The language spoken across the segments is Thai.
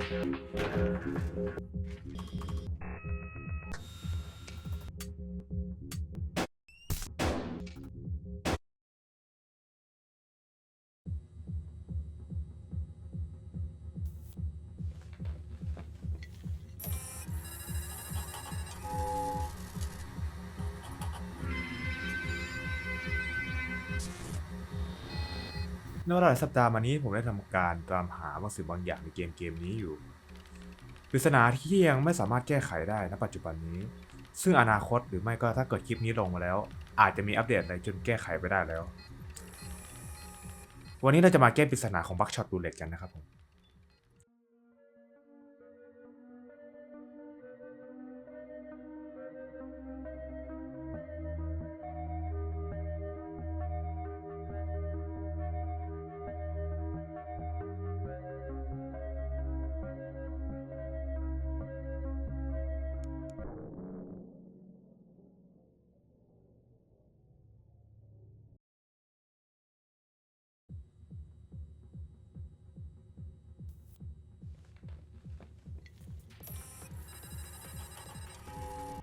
Thank you. ในเวลาหลายสัปดาห์มานี้ผมได้ทำการตามหาบางสิ่งบางอย่างในเกมเกมนี้อยู่ปริศนาที่ยังไม่สามารถแก้ไขได้ณปัจจุบันนี้ ซึ่งอนาคตหรือไม่ก็ถ้าเกิดคลิปนี้ลงมาแล้ว อาจจะมีอัปเดตอะไรจนแก้ไขไปได้แล้ว วันนี้เราจะมาแก้ปริศนาของบัคช็อตดูเล็ตกันนะครับผม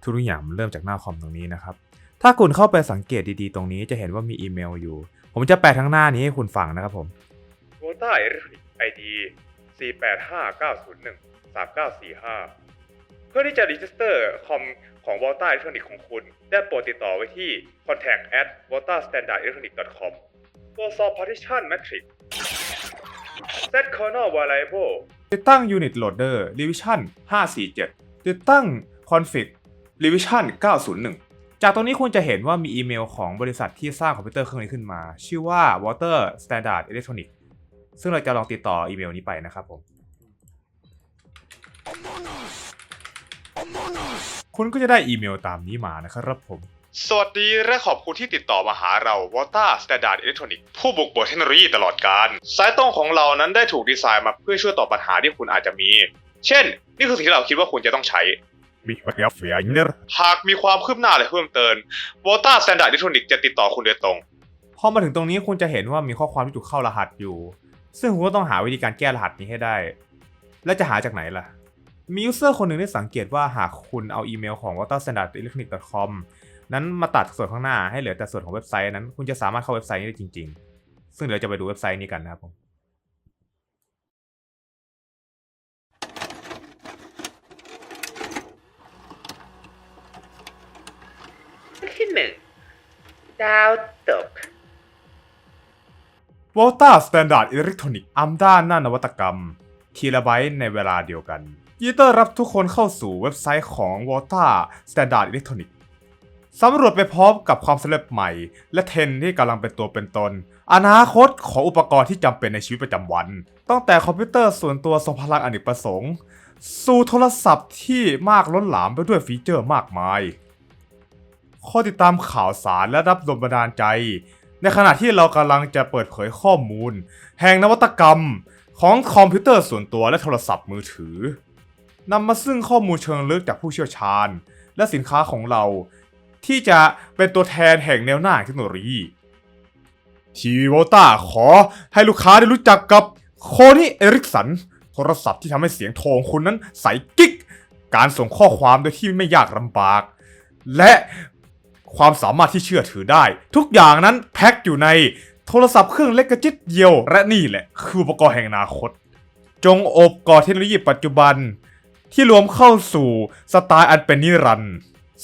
ทุกอย่างมันเริ่มจากหน้าคอมตรงนี้นะครับ ถ้าคุณเข้าไปสังเกตดีๆ ตรงนี้จะเห็นว่ามีอีเมลอยู่ ผมจะแปะทั้งหน้านี้ให้คุณฟังนะครับผมโวต้าอิเล็กทรอนิไอดี485-901-3945 เพื่อที่จะรีจิสเตอร์คอมของ v o l t a Electronic ของคุณ ได้โปรดติดต่อไว้ที่ contact at voltastandardelectronic.com ตรวจสอบ partition matrix set kernel variable ติดตั้ง Unit Loader Revision 547 ติดตั้ง Config Revision 901 จากตรงนี้คุณจะเห็นว่ามีอีเมลของบริษัทที่สร้างคอมพิวเตอร์เครื่องนี้ขึ้นมา ชื่อว่า Water Standard Electronic ซึ่งเราจะลองติดต่ออีเมลนี้ไปนะครับผม คุณก็จะได้อีเมลตามนี้มานะครับผม สวัสดีและขอบคุณที่ติดต่อมาหาเรา w a t a Standard Electronic ผู้บุกเบิกเทคโนโลยีตลอดการ สายตรงของเรานั้นได้ถูกดีไซน์มาเพื่อช่วยตอบปัญหาที่คุณอาจจะมี เช่น นี่คือสิ่งที่เราคิดว่าคุณจะต้องใช้ มีวัตถุเฟียเนอร์หากมีความคืบหน้าอะไรเพิ่มเติม w a t a Standard Electronic จะติดต่อคุณโดยตรง พอมาถึงตรงนี้คุณจะเห็นว่ามีข้อความที่ถูกเข้ารหัสอยู่ ซึ่งคุณก็ต้องหาวิธีการแก้รหัสนี้ให้ได้ แล้วจะหาจากไหนล่ะ มียูเซอร์คนหนึ่งได้สังเกตว่าหากคุณเอาอีเมลของ waterstandardelectronic.com นั้นมาตัดส่วนข้างหน้าให้เหลือแต่ส่วนของเว็บไซต์นั้น คุณจะสามารถเข้าเว็บไซต์นี้ได้จริง ๆ ซึ่งเดี๋ยวเราจะไปดูเว็บไซต์นี้กันนะครับผม ที่ หนึ่งดาวตก w a t e r Standard Electronic อัมด้านหน้านวัตกรรม ทีละไบต์ในเวลาเดียวกันยินดีต้อนรับทุกคนเข้าสู่เว็บไซต์ของ w a t e r Standard Electronic สำรวจไปพร้อมกับความสำเร็จใหม่ และเทรนที่กำลังเป็นตัวเป็นตน อนาคตของอุปกรณ์ที่จำเป็นในชีวิตประจำวัน ตั้งแต่คอมพิวเตอร์ส่วนตัวทรงพลังอเนกประสงค์ สู่โทรศัพท์ที่มากล้นหลามไปด้วยฟีเจอร์มากมาย ข้อติดตามข่าวสารและรับลมบันดาลใจ ในขณะที่เรากำลังจะเปิดเผยข้อมูล แห่งนวัตกรรมของคอมพิวเตอร์ส่วนตัวและโทรศัพท์มือถือนำมาซึ่งข้อมูลเชิงลึกจากผู้เชี่ยวชาญ และสินค้าของเรา ที่จะเป็นตัวแทนแห่งแนวหน้าเทคโนโลยีทีวีโวต้าขอให้ลูกค้าได้รู้จักกับโคนี่เอริกสัน โทรศัพท์ที่ทำให้เสียงโทงคุณนั้นใสกิ๊ก การส่งข้อความโดยที่ไม่ยากลำบาก และ ความสามารถที่เชื่อถือได้ ทุกอย่างนั้นแพ็คอยู่ในโทรศัพท์เครื่องเล็กกระจิตเดียว และนี่แหละ คืออุปกรณ์แห่งอนาคต จงอบกอดเทคโนโลยีปัจจุบัน ที่รวมเข้าสู่สไตล์อันเป็นนิรันดร์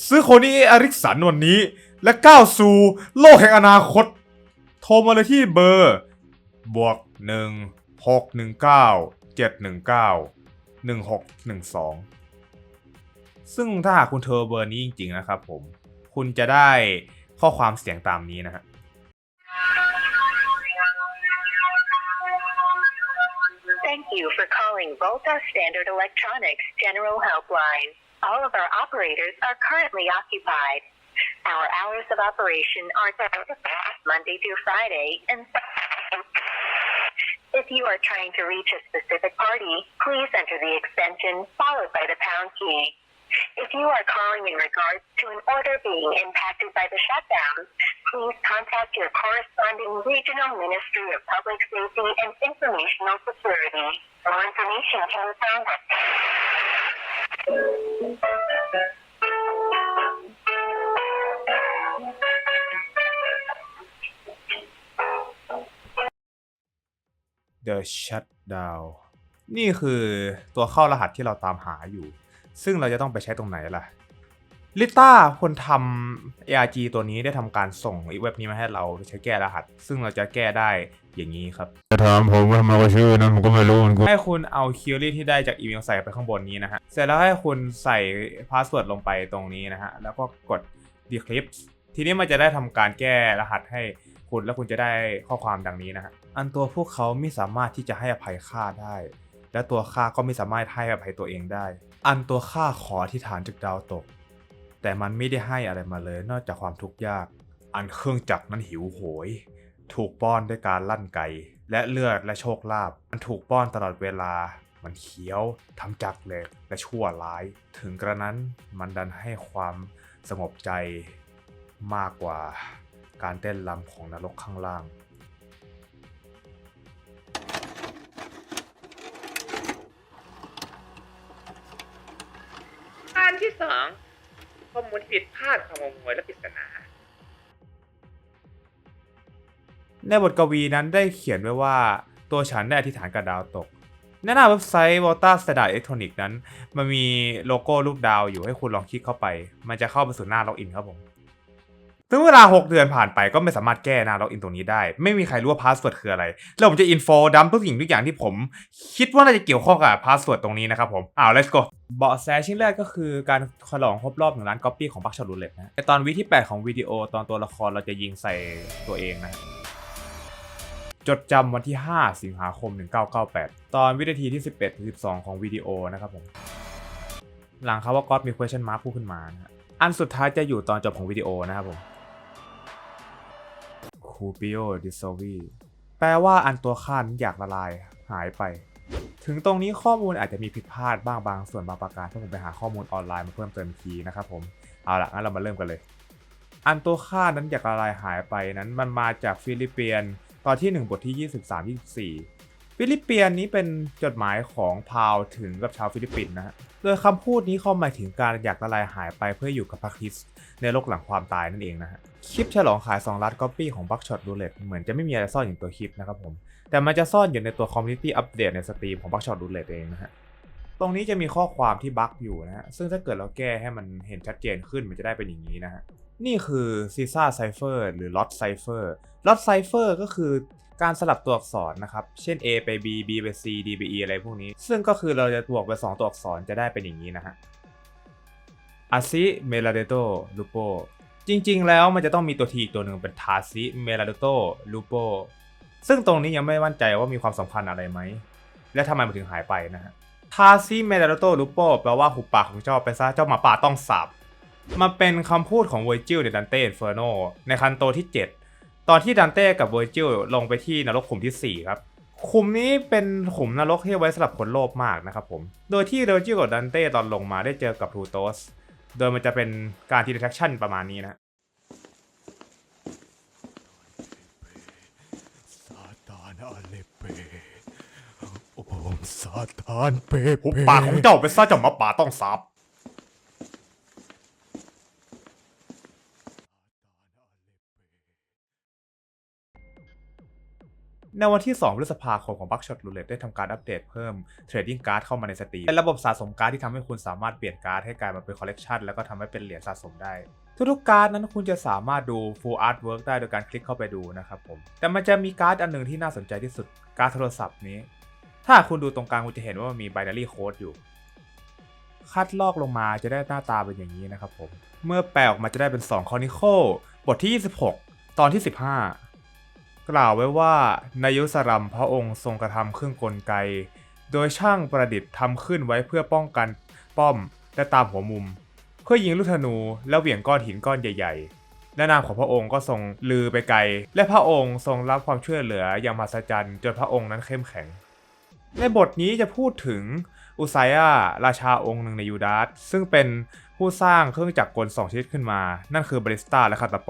ซื้อโคนี่อาริกสันวันนี้ และก้าวสู่โลกแห่งอนาคต โทรมาเลยที่เบอร์ บวก1 6 1 9 7 1 9 1 6 1 2ซึ่งถ้าหากคุณโทรเบอร์นี้จริงๆนะครับผม คุณจะได้ข้อความเสียงตามนี้นะฮะ Thank you for calling Volta Standard Electronics General Helpline. All of our operators are currently occupied. Our hours of operation are Monday through Friday and if you are trying to reach a specific party, please enter the extension followed by the pound key. If you are calling in regards to an order being impacted by the shutdown, please contact your corresponding regional Ministry of Public Safety and Informational Security. More information can be found at เดอะชัดดาวนี่คือตัวเข้ารหัสที่เราตามหาอยู่ ซึ่งเราจะต้องไปใช้ตรงไหนล่ะลิต้าคนทำ ARG ตัวนี้ได้ทำการส่งไอ้เว็บนี้มาให้เราใช้แก้รหัส ซึ่งเราจะแก้ได้อย่างนี้ครับ จะถามผมว่าทำไมก็ชื่อนั้นผมก็ไม่รู้เหมือนกันให้คุณเอาคิวรี่ที่ได้จากอีเมลใส่ไปข้างบนนี้นะฮะ เสร็จแล้วให้คุณใส่พาสเวิร์ดลงไปตรงนี้นะฮะ แล้วก็กด decrypt ทีนี้มันจะได้ทำการแก้รหัสให้คุณแล้วคุณจะได้ข้อความดังนี้นะฮะ อันตัวพวกเขาไม่สามารถที่จะให้อภัยข้าได้ และตัวข้าก็ไม่สามารถให้อภัยตัวเองได้ อันตัวข้าขอที่ฐานจากดาวตก แต่มันไม่ได้ให้อะไรมาเลยนอกจากความทุกข์ยาก อันเครื่องจักรนั้นหิวโหย ถูกป้อนด้วยการลั่นไกและเลือดและโชคลาภมันถูกป้อนตลอดเวลา มันเคี้ยวทำจักเหล็กและชั่วร้าย ถึงกระนั้นมันดันให้ความสงบใจมากกว่าการเต้นรำของนรกข้างล่าง สองข้อมูลที่ผิดพลาดความงมงายและปริศนา ในบทกวีนั้นได้เขียนไว้ว่าตัวฉันได้อธิษฐานกับดาวตกในหน้าเว็บไซต์ Volta Standard Electronic นั้น มันมีโลโก้รูปดาวอยู่ให้คุณลองคลิกเข้าไป มันจะเข้าไปสู่หน้าล็อกอินครับผม ซึ่งเวลา 6 เดือนผ่านไปก็ไม่สามารถแก้หน้าล็อกอินตรงนี้ได้ ไม่มีใครรู้ว่าพาสเวิร์ดคืออะไร แล้วผมจะอินโฟดัมทุกสิ่งทุกอย่างที่ผม คิดว่าน่าจะเกี่ยวข้องกับพาสเวิร์ดตรงนี้นะครับผมอ้าว let's go เบาะแสชิ้นแรกก็คือการฉลองครบรอบหนึ่งล้านก๊อปปี้ของบัคช็อตรูเล็ตนะในตอนวิที่ 8 ของวิดีโอตอนตัวละครเราจะยิงใส่ตัวเองนะจดจำวันที่ 5 สิงหาคม 1998 ตอนวินาทีที่ 11ถึง12 ของวิดีโอนะครับผม หลังเขาว่าก็อตมี question mark พูดขึ้นมานะอันสุดท้ายจะอยู่ตอนจบของวิดีโอนะครับผม คูปิโอดิโซวีแปลว่าอันตัวข้านอยากละลายหายไป ถึงตรงนี้ข้อมูลอาจจะมีผิดพลาดบ้างบางส่วนบางประการถ้าผมไปหาข้อมูลออนไลน์มาเพิ่มเติมทีนะครับผม เอาละงั้นเรามาเริ่มกันเลย อันตัวค่านั้นอยากละลายหายไปนั้นมันมาจากฟิลิปเปินตอนที่ 1 บทที่ 23 24 ฟิลิปเปินนี้เป็นจดหมายของพาวถึงกับชาวฟิลิปปินส์นะฮะ โดยคำพูดนี้เขาหมายถึงการอยากละลายหายไปเพื่ออยู่กับพระคริสในโลกหลังความตายนั่นเองนะฮะ คลิปฉลองขาย 2 ล้านก๊อปปี้ของบัคช็อตรูเล็ตเหมือนจะไม่มีอะไรซ่อนอยู่ในตัวคลิปนะครับผม แต่มันจะซ่อนอยู่ในตัวคอมมูนิตี้อัปเดตในสตรีมของบัคช็อตรูเล็ตเองนะฮะ ตรงนี้จะมีข้อความที่บั๊กอยู่นะฮะ ซึ่งถ้าเกิดเราแก้ให้มันเห็นชัดเจนขึ้นมันจะได้เป็นอย่างนี้นะฮะ นี่คือซีซ่าไซเฟอร์หรือล็อตไซเฟอร์ล็อตไซเฟอร์ก็คือ การสลับตัวอักษรนะครับ เช่น A ไป B B ไป C D ไป E อะไรพวกนี้ ซึ่งก็คือเราจะบวกไป 2 ตัวอักษรจะได้เป็นอย่างนี้นะฮะอาซิเมลาเดโตลูโปจริง ๆ แล้วมันจะต้องมีตัวทีอีกตัวหนึ่งเป็นทาซิเมลาเดโตลูโปซึ่งตรงนี้ยังไม่มั่นใจว่ามีความสำคัญอะไรไหม และทำไมมันถึงหายไปนะฮะทาซิเมลาเดโตลูโปแปลว่าหุบปากของเจ้าไปซะเจ้าหมาป่าต้องสาบมันเป็นคำพูดของเวอร์จิลในดันเต้เฟอร์โนในคันโตที่ 7 ตอนที่ดันเต้กับเวอร์จิลลงไปที่นรกขุมที่ 4 ครับ ขุมนี้เป็นขุมนรกที่ไว้สำหรับคนโลภมากนะครับผม โดยที่เวอร์จิลกับดันเต้ตอนลงมาได้เจอกับพลูโตส โดยมันจะเป็นการทีเด t ชั่นประมาณนี้นะซาตานอาเลเปโอ้ซาตานเปหุบปากของเจ้าไปซะเจ้าหมาป่าต้องสาบ ในวันที่ 2 พฤษภาคมของบัคช็อตรูเล็ตได้ทำการอัปเดตเพิ่มเทรดดิ้งการ์ดเข้ามาในสตรีมเป็นระบบสะสมการ์ดที่ทำให้คุณสามารถเปลี่ยนการ์ดให้กลายมาเป็นคอลเลกชันแล้วก็ทำให้เป็นเหรียญสะสมได้ทุกๆการ์ดนั้นคุณจะสามารถดู full artwork ได้โดยการคลิกเข้าไปดูนะครับผม แต่มันจะมีการ์ดอันหนึ่งที่น่าสนใจที่สุด การ์ดโทรศัพท์นี้ ถ้าคุณดูตรงกลางคุณจะเห็นว่ามันมี binary code อยู่ คัดลอกลงมาจะได้หน้าตาเป็นอย่างนี้นะครับผม เมื่อแปลออกมาจะได้เป็น 2 Chronicle บทที่ 26 ตอนที่ 15 กล่าวไว้ว่านายุสรัมพระองค์ทรงกระทำเครื่องกลไก โดยช่างประดิษฐ์ทำขึ้นไว้เพื่อป้องกันป้อมและตามหัวมุม เพื่อยิงลูกธนูและเหวี่ยงก้อนหินก้อนใหญ่ ๆ และนามของพระองค์ก็ทรงลือไปไกล และพระองค์ทรงรับความช่วยเหลืออย่างมหัศจรรย์จนพระองค์นั้นเข้มแข็ง ในบทนี้จะพูดถึงอุไซอาราชาองค์หนึ่งในยูดาสซึ่งเป็นผู้สร้างเครื่องจักรกลสองชนิดขึ้นมา นั่นคือบริสตาและคาตาโป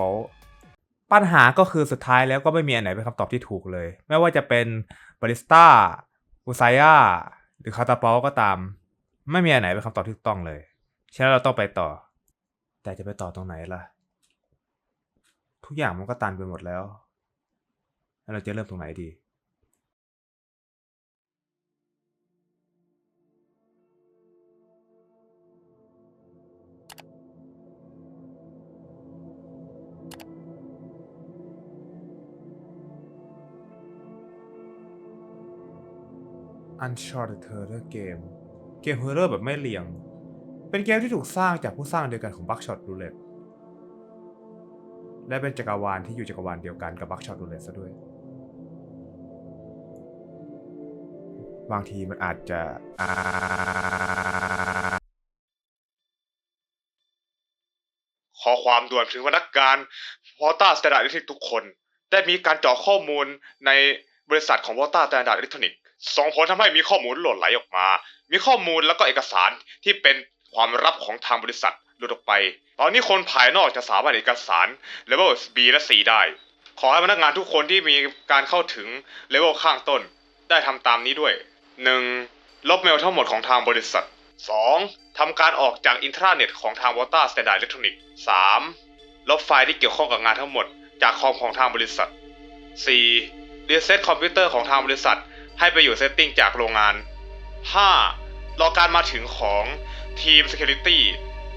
ปัญหาก็คือสุดท้ายแล้วก็ไม่มีอันไหนเป็นคำตอบที่ถูกเลย ไม่ว่าจะเป็นบาริสตาอุไซยาหรือคาตาเปาก็ตาม ไม่มีอันไหนเป็นคำตอบที่ถูกต้องเลย ฉะนั้นเราต้องไปต่อ แต่จะไปต่อตรงไหนล่ะ ทุกอย่างมันก็ตันไปหมดแล้วแล้วเราจะเริ่มตรงไหนดี Uncharted Horror Game เกม Horror แบบไม่เลียง เป็นเกมที่ถูกสร้างจากผู้สร้างเดียวกันของ Buckshot Roulette และเป็นจักรวาลที่อยู่จักรวาลเดียวกันกับ Buckshot Roulette ซะด้วย บางทีมันอาจจะขอความด่วนถึงพนักงานวอต้าสแตนดาร์ดอิเล็กทรอนิกทุกคน ได้มีการเจาะข้อมูลในบริษัทของวอต้าสแตนดาร์ดอิเล็กทรอนิกส่ งผลทำให้มีข้อมูลหล่นไหลออกมา มีข้อมูลแล้วก็เอกสารที่เป็นความลับของทางบริษัทหลุดออกไป ตอนนี้คนภายนอกจะสามารถเอกสารเลเวล B และ C ได้ ขอให้พนักงานทุกคนที่มีการเข้าถึงเลเวลข้างต้น ได้ทำตามนี้ด้วย 1. ลบเมลทั้งหมดของทางบริษัท 2. ทำการออกจากอินทราเน็ตของทาง Water Standard Electronic 3. ลบไฟล์ที่เกี่ยวข้องกับงานทั้งหมด จากคอมของทางบริษัท 4. รีเซ็ตคอมพิวเตอร์ของทางบริษัท ให้ไปอยู่เซตติ้งจากโรงงาน 5. รอการมาถึงของทีม Security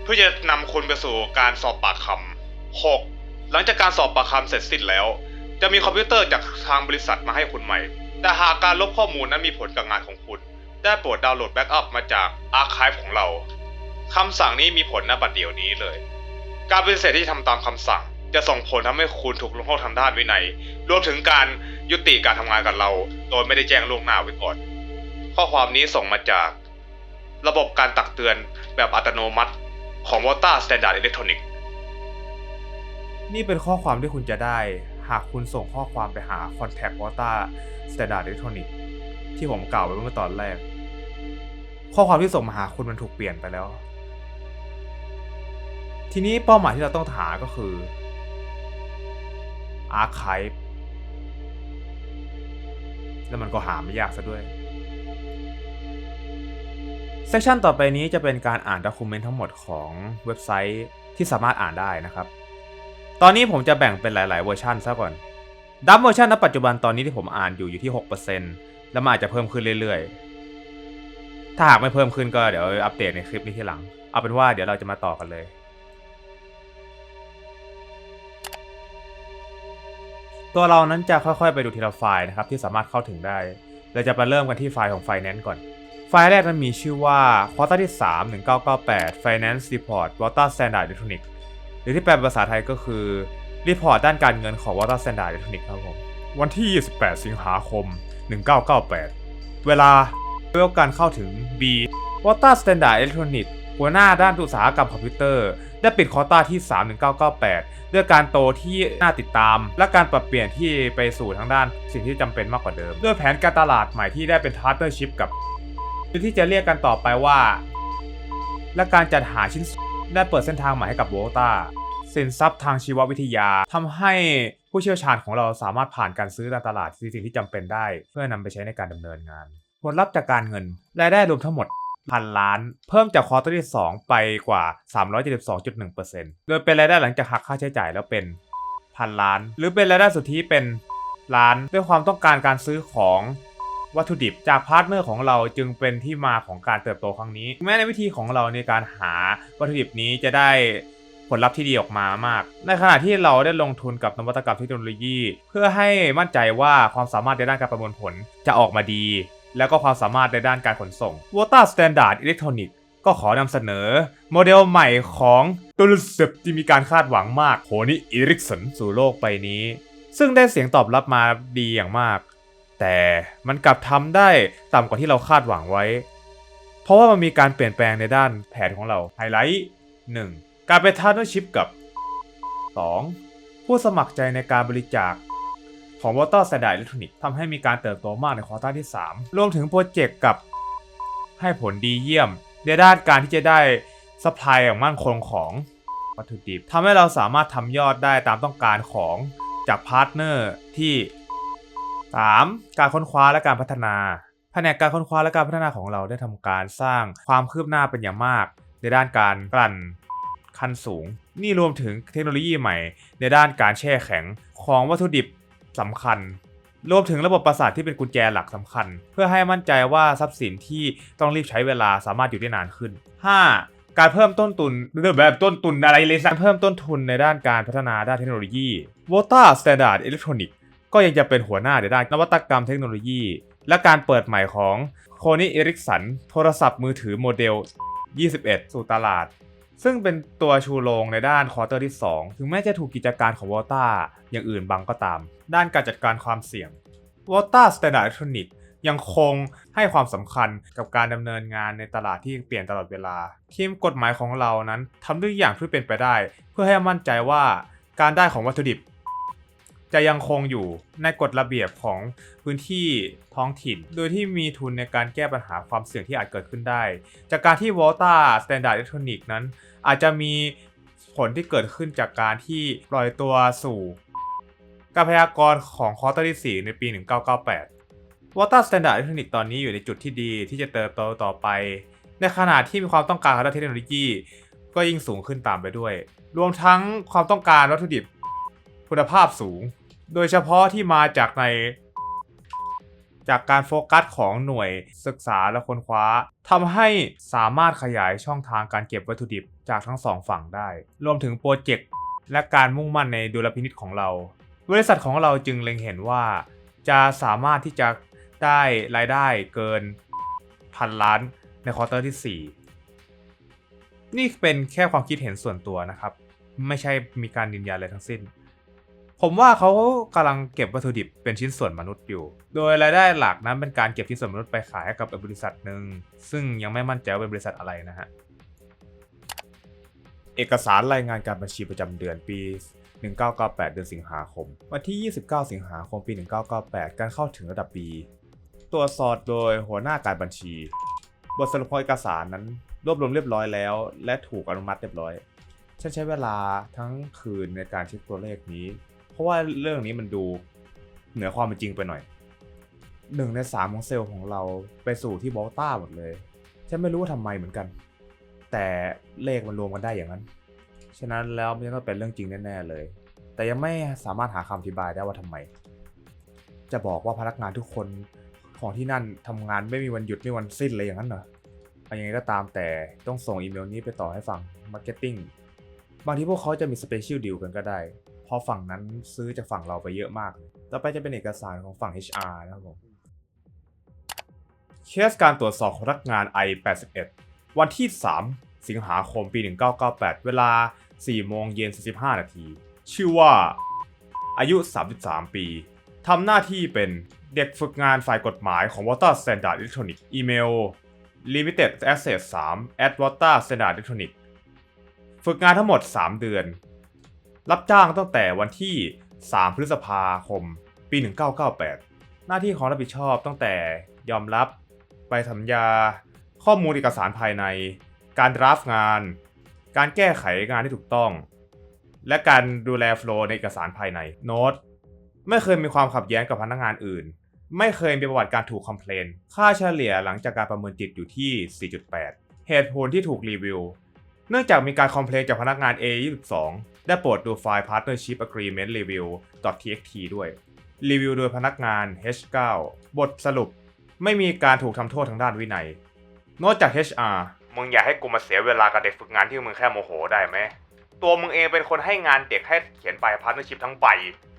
เพื่อจะนำคุณไปสู่การสอบปากคำ 6. หลังจากการสอบปากคำเสร็จสิ้นแล้ว จะมีคอมพิวเตอร์จากทางบริษัทมาให้คุณใหม่ แต่หากการลบข้อมูลนั้นมีผลกับงานของคุณ ได้โปรดดาวน์โหลดแบ็กอัพมาจากอาร์ค v ฟของเราคำสั่งนี้มีผลณบัดเดี๋ยวนี้เลย การปฏิเสธที่ทำตามคำสั่ง จะส่งผลทำให้คุณถูกลงโทษทางด้านวินัย รวมถึงการยุติการทำงานกับเรา โดยไม่ได้แจ้งล่วงหน้าไว้ก่อน ข้อความนี้ส่งมาจาก ระบบการตักเตือนแบบอัตโนมัติของ Water Standard Electronic นี่เป็นข้อความที่คุณจะได้ หากคุณส่งข้อความไปหา Contact Water Standard Electronic ที่ผมกล่าวไว้เมื่อตอนแรก ข้อความที่ส่งมาหาคุณมันถูกเปลี่ยนไปแล้ว ทีนี้เป้าหมายที่เราต้องหาก็คือ Archive แล้วมันก็หาไม่ยากซะด้วย เซสชันต่อไปนี้จะเป็นการอ่านด็อกิเมนต์ทั้งหมดของเว็บไซต์ที่สามารถอ่านได้นะครับ ตอนนี้ผมจะแบ่งเป็นหลาย ๆ เวอร์ชันซะก่อน ดับเวอร์ชันณปัจจุบันตอนนี้ที่ผมอ่านอยู่อยู่ที่ 6%แล้วมันอาจจะเพิ่มขึ้นเรื่อย ๆ ถ้าหากไม่เพิ่มขึ้นก็เดี๋ยวอัปเดตในคลิปนี้ทีหลัง เอาเป็นว่าเดี๋ยวเราจะมาต่อกันเลย ตัวเรานั้นจะค่อยๆไปดูทีละไฟล์นะครับที่สามารถเข้าถึงได้เราจะไปเริ่มกันที่ไฟล์ของ Finance ก่อน ไฟล์แรกนั้นมีชื่อว่าควอเตอร์ที่ 3 1998 Finance Report Water Standard Electronic หรือที่แปลเป็นภาษาไทยก็คือ รีพอร์ตด้านการเงินของ Water Standard Electronic ครับผมวันที่ 28 สิงหาคม 1998 เวลาเพื่อการเข้าถึง B Water Standard Electronic หัวหน้าด้านอุตสาหกรรมคอมพิวเตอร์ ได้ปิดคอต้าที่ 31998 ด้วยการโตที่น่าติดตาม และการปรับเปลี่ยนที่ไปสู่ทางด้านสิ่งที่จำเป็นมากกว่าเดิม ด้วยแผนการตลาดใหม่ที่ได้เป็นพาร์ทเนอร์ชิพกับหรือที่จะเรียกกันต่อไปว่า และการจัดหาชิ้นส่วนได้เปิดเส้นทางใหม่ให้กับโวต้าสินทรัพย์ทางชีววิทยาทำให้ผู้เชี่ยวชาญของเราสามารถผ่านการซื้อตามตลาดสิ่งที่จำเป็นได้ เพื่อนำไปใช้ในการดำเนินงาน ผลลัพธ์จากการเงินรายได้รวมทั้งหมด พันล้าน เพิ่มจากควอเตอร์ที่ 2 ไปกว่า 372.1%โดยเป็นรายได้หลังจากหักค่าใช้จ่ายแล้วเป็นพันล้าน หรือเป็นรายได้สุทธิเป็นล้านด้วยความต้องการการซื้อของวัตถุดิบจากพาร์ทเนอร์ของเราจึงเป็นที่มาของการเติบโตครั้งนี้ แม้ในวิธีของเราในการหาวัตถุดิบนี้จะได้ผลลัพธ์ที่ดีออกมามาก ในขณะที่เราได้ลงทุนกับนวัตกรรมเทคโนโลยี เพื่อให้มั่นใจว่าความสามารถในด้านการประมวลผลจะออกมาดี แล้วก็ความสามารถในด้านการขนส่ง Water Standard Electronic ก็ขอนำเสนอ โมเดลใหม่ของตัวรู้สึกที่มีการคาดหวังมากโฮนี่อีริกสันสู่โลกใบนี้ ซึ่งได้เสียงตอบรับมาดีอย่างมาก แต่มันกลับทำได้ต่ำกว่าที่เราคาดหวังไว้ เพราะว่ามันมีการเปลี่ยนแปลงในด้านแผนของเราไฮไลท์ 1. การเป็นทาร์เนชิพกับ 2. ผู้สมัครใจในการบริจาค ของ Water Standard Electronic ทำให้มีการเติบโตมากในควอเตอร์ที่ 3 รวมถึงโปรเจกต์กับให้ผลดีเยี่ยม ในด้านการที่จะได้สปายอย่างมั่นคงของวัตถุดิบทำให้เราสามารถทำยอดได้ตามต้องการของจากพาร์ทเนอร์ที่ 3. การค้นคว้าและการพัฒนาแผนกการค้นคว้าและการพัฒนาของเราได้ทำการสร้างความคืบหน้าเป็นอย่างมาก ในด้านการกลั่นขั้นสูง นี่รวมถึงเทคโนโลยีใหม่ ในด้านการแช่แข็งของวัตถุดิบ สำคัญ รวมถึงระบบประสาทที่เป็นกุญแจหลักสำคัญ เพื่อให้มั่นใจว่าทรัพย์สินที่ต้องรีบใช้เวลาสามารถอยู่ได้นานขึ้น 5. การเพิ่มต้นทุนเรื่องแบบต้นทุนอะไรเลยสักเพิ่มต้นทุนในด้านการพัฒนาด้านเทคโนโลยี v o t a Standard Electronic ก็ยังจะเป็นหัวหน้าในด้านนวัตกรรมเทคโนโลยี และการเปิดใหม่ของโคนิเอริกสันโทรศัพท์มือถือโมเดล 21 สู่ตลาด ซึ่งเป็นตัวชูโรงในด้านควอเตอร์ที่ 2 ถึงแม้จะถูกกิจการของวอต้าอย่างอื่นบังก็ตาม ด้านการจัดการความเสี่ยงวอต้าสแตนดาร์ดอิเล็กทรอนิกยังคงให้ความสำคัญกับการดำเนินงานในตลาดที่เปลี่ยนตลอดเวลา ทีมกฎหมายของเรานั้นทำทุกอย่างที่เป็นไปได้ เพื่อให้มั่นใจว่าการได้ของวัตถุดิบ จะยังคงอยู่ในกฎระเบียบของพื้นที่ท้องถิ่น โดยที่มีทุนในการแก้ปัญหาความเสี่ยงที่อาจเกิดขึ้นได้ จากการที่ Volta Standard Electronic นั้น อาจจะมีผลที่เกิดขึ้นจากการที่ปล่อยตัวสู่ การพยากรณ์ของคอร์เตอร์ที่ 4 ในปี 1998 Volta Standard Electronic ตอนนี้อยู่ในจุดที่ดีที่จะเติบโตต่อไป ในขณะที่มีความต้องการทางเทคโนโลยี ก็ยิ่งสูงขึ้นตามไปด้วย รวมทั้งความต้องการวัตถุดิบคุณภาพสูง โดยเฉพาะที่มาจากใน จากการโฟกัสของหน่วยศึกษาและค้นคว้าทำให้สามารถขยายช่องทางการเก็บวัตถุดิบจากทั้งสองฝั่งได้ รวมถึงโปรเจกต์และการมุ่งมั่นในดุลพินิษของเรา บริษัทของเราจึงเล็งเห็นว่า จะสามารถที่จะได้รายได้เกินพันล้านในควอเตอร์ที่ 4 นี่เป็นแค่ความคิดเห็นส่วนตัวนะครับ ไม่ใช่มีการยืนยันอะไรทั้งสิ้น ผมว่าเขากำลังเก็บวัตถุดิบเป็นชิ้นส่วนมนุษย์อยู่ โดยรายได้หลักนั้นเป็นการเก็บชิ้นส่วนมนุษย์ไปขายให้กับบริษัทหนึ่งซึ่งยังไม่มั่นใจว่าเป็นบริษัทอะไรนะฮะเอกสารรายงานการบัญชีประจำเดือนปี 1998 เดือนสิงหาคม วันที่ 29 สิงหาคม ปี 1998 การเข้าถึงระดับ B ตรวจสอบโดยหัวหน้าการบัญชี บทสรุปของเอกสารนั้น รวบรวมเรียบร้อยแล้ว และถูกอนุมัติเรียบร้อย ฉันใช้เวลาทั้งคืนในการเช็คตัวเลขนี้ เพราะว่าเรื่องนี้มันดูเหนือความเป็นจริงไปหน่อยหนึ่งในสามของเซลล์ของเราไปสู่ที่บอลต้าหมดเลย ฉันไม่รู้ว่าทำไมเหมือนกัน แต่เลขมันรวมกันได้อย่างนั้น ฉะนั้นแล้วมันจะต้องเป็นเรื่องจริงแน่ๆเลย แต่ยังไม่สามารถหาคำอธิบายได้ว่าทำไม จะบอกว่าพนักงานทุกคนของที่นั่นทำงานไม่มีวันหยุดไม่มีวันสิ้นเลยอย่างนั้นเหรอเอายังไงก็ตามแต่ต้องส่งอีเมลนี้ไปต่อให้ฝั่งมาร์เก็ตติ้งบางทีพวกเขาจะมีสเปเชียลดีลกันก็ได้ เพราะฝั่งนั้นซื้อจากฝั่งเราไปเยอะมาก ต่อไปจะเป็นเอกสารของฝั่ง HR นะครับผมเคสการตรวจสอบพนักงาน I81 วันที่ 3 สิงหาคมปี 1998 เวลา 4โมงเย็น45นาที ชื่อว่า อายุ 33 ปีทำหน้าที่เป็นเด็กฝึกงานฝ่ายกฎหมายของ Water Standard Electronic อีเมล Limited Access 3 at Water Standard Electronic ฝึกงานทั้งหมด 3 เดือน รับจ้างตั้งแต่วันที่ 3 พฤษภาคม ปี 1998 หน้าที่ของรับผิดชอบตั้งแต่ยอมรับ ใบสัญญา ข้อมูลเอกสารภายใน การดราฟงาน การแก้ไขงานที่ถูกต้อง และการดูแลโฟล์ในเอกสารภายในโน้ตไม่เคยมีความขัดแย้งกับพนักงานอื่น ไม่เคยมีประวัติการถูกคอมเพลนค่าเฉลี่ยหลังจากการประเมินจิตอยู่ที่ 4.8 เหตุผลที่ถูกรีวิว เนื่องจากมีการคอมเพลนจากพนักงาน A22 ได้โปรดดูไฟล์ Partnership Agreement Review .txt ด้วย รีวิวโดยพนักงาน H9 บทสรุป ไม่มีการถูกทำโทษทางด้านวินัย นอกจาก HR มึงอย่าให้กูมาเสียเวลากับเด็กฝึกงานที่มึงแค่โมโหได้ไหม ตัวมึงเองเป็นคนให้งานเด็กให้เขียนใบ Partnership ทั้งใบ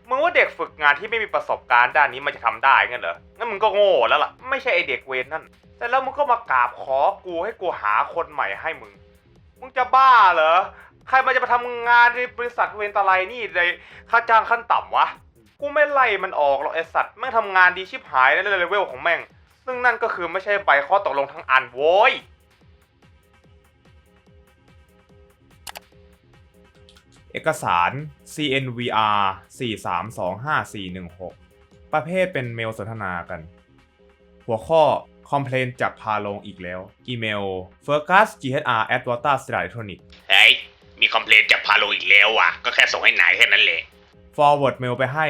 มึงว่าเด็กฝึกงานที่ไม่มีประสบการณ์ด้านนี้มันจะทำได้งั้นเหรอ งั้นมึงก็โง่แล้วล่ะ ไม่ใช่ไอเด็กเวรนั่น แต่แล้วมึงก็มากราบขอกูให้กูหาคนใหม่ให้มึง มึงจะบ้าเหรอ ใครมันจะมาทำงานในบริษัทเวนตาไลนี่ในค่าจ้างขั้นต่ำวะ กูไม่ไล่มันออกหรอกไอสัตว์แม่งทำงานดีชิบหายในเลเวลของแม่ง ซึ่งนั่นก็คือไม่ใช่ใบข้อตกลงทั้งอันโว้ย เอกสาร CNVR 4325416 ประเภทเป็นเมลสนทนากัน หัวข้อคอมเพลนจากพาลงอีกแล้ว อีเมล fergus ghr at water electronic เฮ้ย มีคอมเพลนจากพาโลอีกแล้วว่ะ ก็แค่ส่งให้นายแค่นั้นแหละ forward mail ไปให้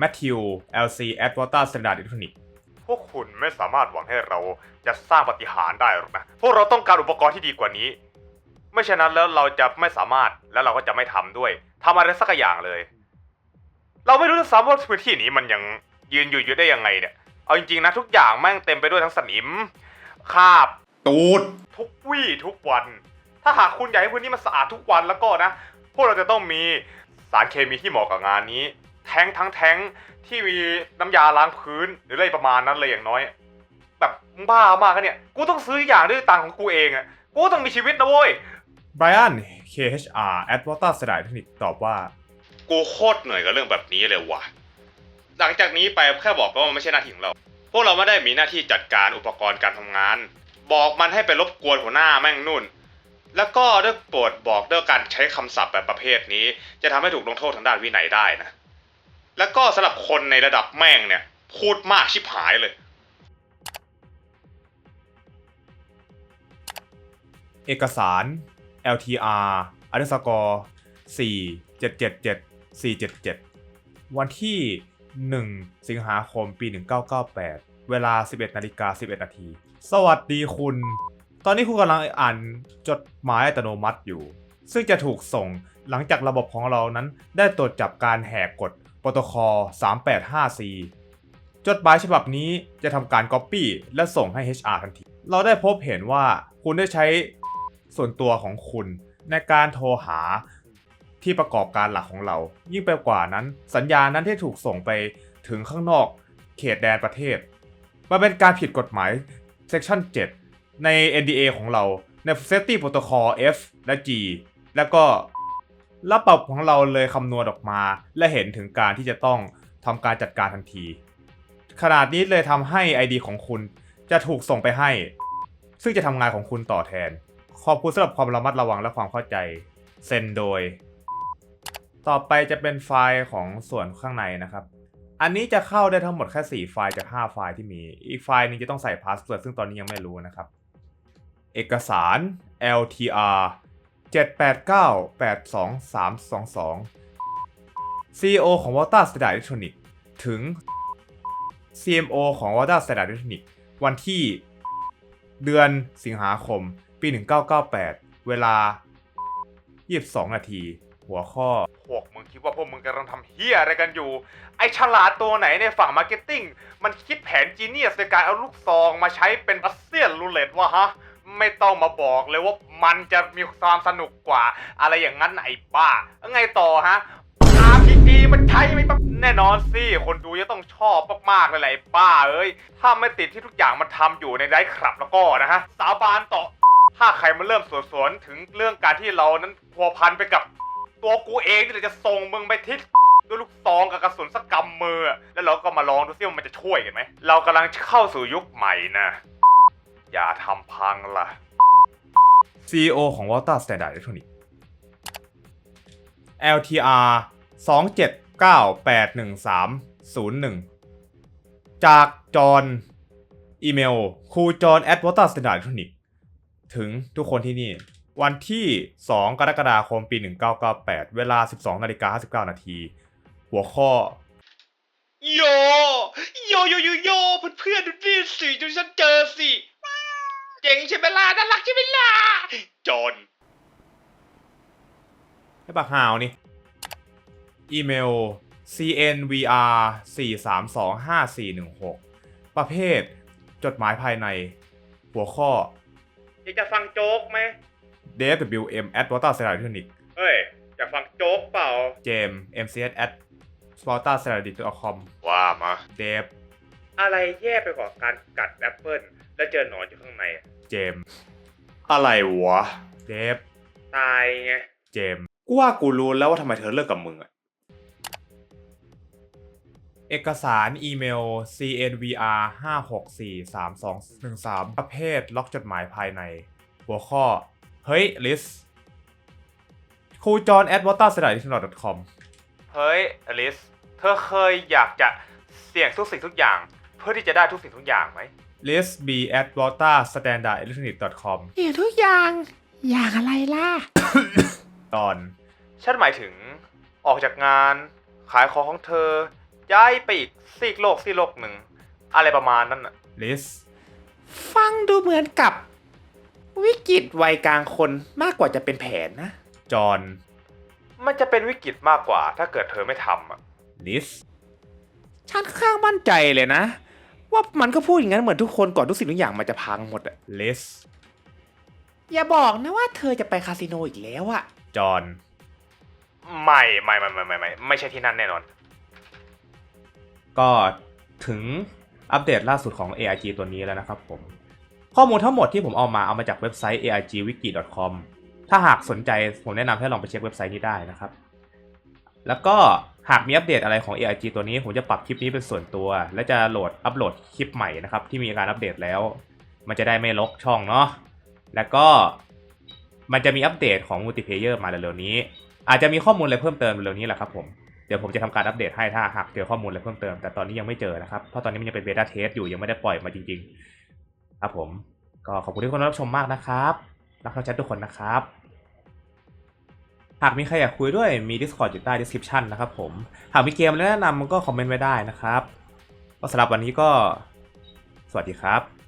matthew lc at water standard electronic ผวกคุณไม่สามารถหวังให้เราจะสร้างปาฏิหารย์ได้หรอกนะ พวกเราต้องการอุปกรณ์ที่ดีกว่านี้ ไม่เช่นนั้นแล้วเราจะไม่สามารถและเราก็จะไม่ทำด้วยทำอะไรสักอย่างเลย เราไม่รู้ด้วยซ้ำว่าพื้นที่นี้มันยังยืนอยู่อยู่ได้ยังไงเนี่ย เอาจริงๆนะทุกอย่างแม่งเต็มไปด้วยทั้งสนิมคราบ ตูด ทุกวี่ทุกวัน ถ้าหากคุณอยากให้พื้นที่มันสะอาดทุกวันแล้วก็นะ พวกเราจะต้องมีสารเคมีที่เหมาะกับงานนี้ แท้งทั้งแท้งที่มีน้ำยาล้างพื้นหรืออะไรประมาณนั้นเลยอย่างน้อย แบบมึงบ้ามากอะเนี่ย กูต้องซื้ออย่างด้วยตังค์ของกูเองอะกูก็ต้องมีชีวิตนะเว้ย ไบรอัน KHR at Water s t a t Technic ตอบว่า กูโคตรเหนื่อยกับเรื่องแบบนี้เลยว่ะ หลังจากนี้ไปแค่บอกไปว่ามันไม่ใช่หน้าที่ของเรา พวกเราไม่ได้มีหน้าที่จัดการอุปกรณ์การทำงาน บอกมันให้ไปรบกวนหัวหน้าแม่งนู่น แล้วก็ด้วยโปรดบอกด้วยการใช้คำศัพท์แบบประเภทนี้ จะทำให้ถูกลงโทษทางด้านวินัยได้นะ แล้วก็สำหรับคนในระดับแม่งเนี่ยพูดมากชิบหายเลย เอกสาร LTR underscore 4 7 7 7 4 7 7 วันที่ 1 สิงหาคมปี 1998 เวลา 11นาฬิกา11 นาที สวัสดีคุณ ตอนนี้คุณกำลังอ่านจดหมายอัตโนมัติอยู่ ซึ่งจะถูกส่งหลังจากระบบของเรานั้นได้ตรวจจับการแหกกฎโปรโตคอล 385C จดหมายฉบับนี้จะทำการ Copy และส่งให้ HR ทันที เราได้พบเห็นว่าคุณได้ใช้ ส่วนตัวของคุณ ในการโทรหาที่ประกอบการหลักของเรา ยิ่งไปกว่านั้น สัญญานั้นที่ถูกส่งไปถึงข้างนอก เขตแดนประเทศ มันเป็นการผิดกฎหมาย Section 7 ใน NDA ของเราใน Safety Protocol F และ G แล้วก็ระบบของเราเลยคำนวณออกมา และเห็นถึงการที่จะต้องทำการจัดการทันที ขนาดนี้เลยทำให้ ID ของคุณจะถูกส่งไปให้ ซึ่งจะทำงานของคุณต่อแทน ขอบคุณสำหรับความระมัดระวังและความเข้าใจ เซ็นโดย ต่อไปจะเป็นไฟล์ของส่วนข้างในนะครับ อันนี้จะเข้าได้ทั้งหมดแค่ 4 ไฟล์จาก 5 ไฟล์ที่มี อีกไฟล์หนึงจะต้องใส่พาสเวิร์ดซึ่งตอนนี้ยังไม่รู้นะครับ เอกสาร LTR 789-82322 CEO ของ Volta Standard Electronic ถึง CMO ของ Volta Standard Electronic วันที่เดือนสิงหาคม ปี 1998 เวลา 22 นาที หัวข้อพวกมึงคิดว่าพวกมึงกำลังทำเฮียอะไรกันอยู่ ไอฉลาดตัวไหนในฝั่งมาร์เก็ตติ้ง มันคิดแผนจีเนียสในการเอาลูกซองมาใช้เป็นรัสเซียนรูเล็ตวะฮะ ไม่ต้องมาบอกเลยว่ามันจะมีความสนุกกว่า อะไรอย่างนั้นไอ้บ้าแล้วไงต่อฮะ RPG มันใช้ไหมปั๊บแน่นอนสิ คนดูจะต้องชอบมากๆเลยแหละไอ้บ้าเอ้ย ถ้าไม่ติดที่ทุกอย่างมันทำอยู่ในไดฟ์ครับแล้วก็นะฮะ สาบานต่อ ถ้าใครมาเริ่มสวนสวนถึงเรื่องการที่เรานั้นพัวพันไปกับตัวกูเองที่จะส่งมึงไปทิศด้วยลูกซองกับกระสุนสักกำมือ แล้วเราก็มาลองดูซิว่ามันจะช่วยกันไหม เรากำลังเข้าสู่ยุคใหม่นะ อย่าทำพังล่ะ CEO ของ Volta Standard Electronic LTR 2798130จากจอห์นอีเมลครูจอห์น at Water Standard Electronic ถึงทุกคนที่นี่ วันที่ 2 กรกฎาคมปี 1998 เวลา 12นาฬิกา59นาทีหัวข้อ โย โยโยโยโยเพื่อนๆดูนี่สิจนฉันเจอสิเจ๋งใช่ไหมล่ะน่ารักใช่ไหมล่ะจอนให้ปากหาวนี่อีเมล cnvr 4 3 2 5 4 1 6 ประเภท จดหมายภายใน หัวข้อ อยากจะฟังโจ๊กไหม dfwm at water s t a r d i c เฮ้ยอยากฟังโจ๊กเปล่าเจม mcs at water s t a r d i c com ว่ามา dev อะไรแย่ไปกว่าการกัดแอปเปิลแล้วเจอหนอนอยู่ข้างในอะเจมอะไรวะ dev ตายไงเจมกูว่ากูรู้แล้วว่าทำไมเธอเลิกกับมึงอะ เอกสารอีเมล cnvr 5 6 4 3 2 1 3 ประเภทล็อกจดหมายภายใน หัวข้อ เฮ้ย ลิสครูจอห์น at water s t a d i c com เฮ้ย ลิส เธอเคยอยากจะเสี่ยงทุกสิ่งทุกอย่าง เพื่อที่จะได้ทุกสิ่งทุกอย่างไหมลิส b at water standard electronic com เดี๋ยวทุกอย่าง อย่างอะไรล่ะ ตอน ฉันหมายถึงออกจากงาน ขายของของเธอ ย้ายไปอีกซีกโลกซีกโลกหนึ่ง อะไรประมาณนั้นน่ะ ลิส ฟังดูเหมือนกับ วิกฤตวัยกลางคนมากกว่าจะเป็นแผนนะ จอห์น มันจะเป็นวิกฤตมากกว่า ถ้าเกิดเธอไม่ทำอะ ลิส ฉันค่อนข้างมั่นใจเลยนะ ว่ามันก็พูดอย่างนั้นเหมือนทุกคนก่อนทุกสิ่งทุกอย่างมันจะพังหมดอะลิส อย่าบอกนะว่าเธอจะไปคาสิโนอีกแล้วอะจอห์น ไม่ไม่ไม่ไม่ไม่ไม่ไม่ใช่ที่นั่นแน่นอน ก็ถึงอัปเดตล่าสุดของ AIG ตัวนี้แล้วนะครับผม ข้อมูลทั้งหมดที่ผมเอามาเอามาจากเว็บไซต์ aigwiki.com ถ้าหากสนใจผมแนะนำให้ลองไปเช็คเว็บไซต์นี้ได้นะครับ แล้วก็หากมีอัปเดตอะไรของ AIG ตัวนี้ผมจะปรับคลิปนี้เป็นส่วนตัว และจะโหลดอัปโหลดคลิปใหม่นะครับที่มีการอัปเดตแล้ว มันจะได้ไม่ลกช่องเนาะแล้วก็มันจะมีอัปเดตของมัลติเพเยอร์มาเร็วๆนี้ อาจจะมีข้อมูลอะไรเพิ่มเติมเร็วๆนี้แหละครับผม ดี๋ยวผมจะทำการอัปเดตให้ถ้าหากเจอข้อมูลอะไรเพิ่มเติม แต่ตอนนี้ยังไม่เจอนะครับ เพราะตอนนี้มันยังเป็นเบต้าเทสอยู่ยังไม่ได้ปล่อยมาจริงๆ ครับผม ก็ขอบคุณที่ทุกคนรับชมมากนะครับ รักน้องแชททุกคนนะครับ หากมีใครอยากคุยด้วยมี Discord อยู่ใต้ description นะครับผม หากมีเกมอะไรแนะนำมันก็คอมเมนต์ไว้ได้นะครับก็สำหรับวันนี้ก็ สวัสดีครับ